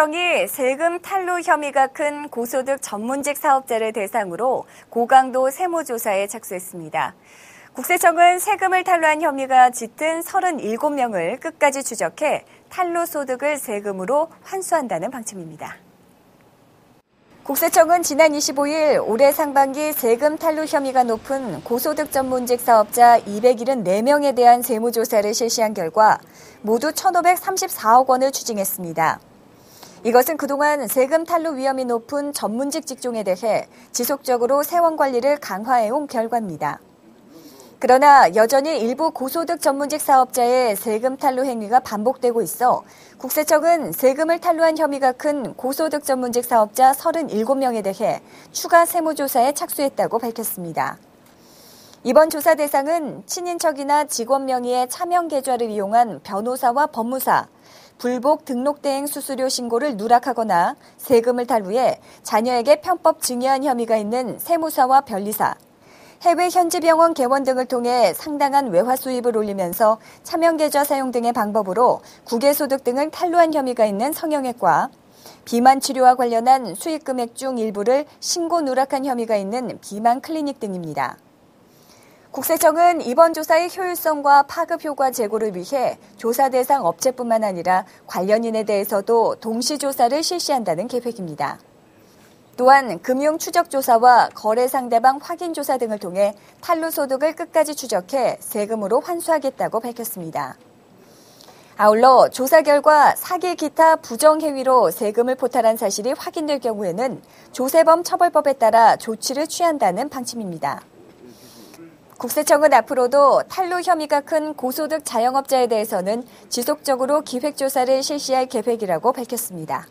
국세청이 세금 탈루 혐의가 큰 고소득 전문직 사업자를 대상으로 고강도 세무조사에 착수했습니다. 국세청은 세금을 탈루한 혐의가 짙은 37명을 끝까지 추적해 탈루 소득을 세금으로 환수한다는 방침입니다. 국세청은 지난 25일 올해 상반기 세금 탈루 혐의가 높은 고소득 전문직 사업자 274명에 대한 세무조사를 실시한 결과 모두 1,534억 원을 추징했습니다. 이것은 그동안 세금 탈루 위험이 높은 전문직 직종에 대해 지속적으로 세원 관리를 강화해온 결과입니다. 그러나 여전히 일부 고소득 전문직 사업자의 세금 탈루 행위가 반복되고 있어 국세청은 세금을 탈루한 혐의가 큰 고소득 전문직 사업자 37명에 대해 추가 세무조사에 착수했다고 밝혔습니다. 이번 조사 대상은 친인척이나 직원 명의의 차명 계좌를 이용한 변호사와 법무사, 불복 등록대행 수수료 신고를 누락하거나 세금을 탈루해 자녀에게 편법 증여한 혐의가 있는 세무사와 변리사, 해외 현지 병원 개원 등을 통해 상당한 외화 수입을 올리면서 차명 계좌 사용 등의 방법으로 국외소득 등을 탈루한 혐의가 있는 성형외과, 비만 치료와 관련한 수익 금액 중 일부를 신고 누락한 혐의가 있는 비만 클리닉 등입니다. 국세청은 이번 조사의 효율성과 파급 효과 제고를 위해 조사 대상 업체뿐만 아니라 관련인에 대해서도 동시 조사를 실시한다는 계획입니다. 또한 금융 추적 조사와 거래 상대방 확인 조사 등을 통해 탈루 소득을 끝까지 추적해 세금으로 환수하겠다고 밝혔습니다. 아울러 조사 결과 사기 기타 부정 행위로 세금을 포탈한 사실이 확인될 경우에는 조세범 처벌법에 따라 조치를 취한다는 방침입니다. 국세청은 앞으로도 탈루 혐의가 큰 고소득 자영업자에 대해서는 지속적으로 기획조사를 실시할 계획이라고 밝혔습니다.